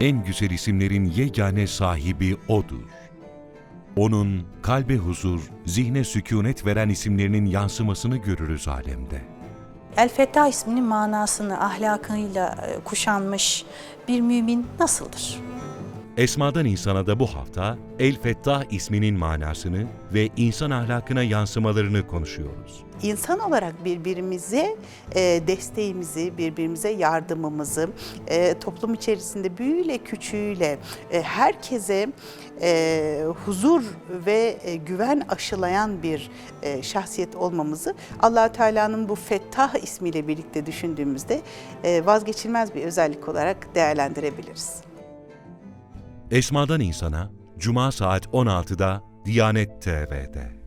en güzel isimlerin yegane sahibi O'dur. O'nun kalbe huzur, zihne sükunet veren isimlerinin yansımasını görürüz alemde. El Fettah isminin manasını ahlakıyla e, kuşanmış bir mümin nasıldır? Esmadan insana da bu hafta El Fettah isminin manasını ve insan ahlakına yansımalarını konuşuyoruz. İnsan olarak birbirimize e, desteğimizi, birbirimize yardımımızı, e, toplum içerisinde büyüğüyle küçüğüyle e, herkese e, huzur ve e, güven aşılayan bir e, şahsiyet olmamızı allah Teala'nın bu Fettah ismiyle birlikte düşündüğümüzde e, vazgeçilmez bir özellik olarak değerlendirebiliriz. Esmadan insana Cuma saat 16'da Diyanet TV'de.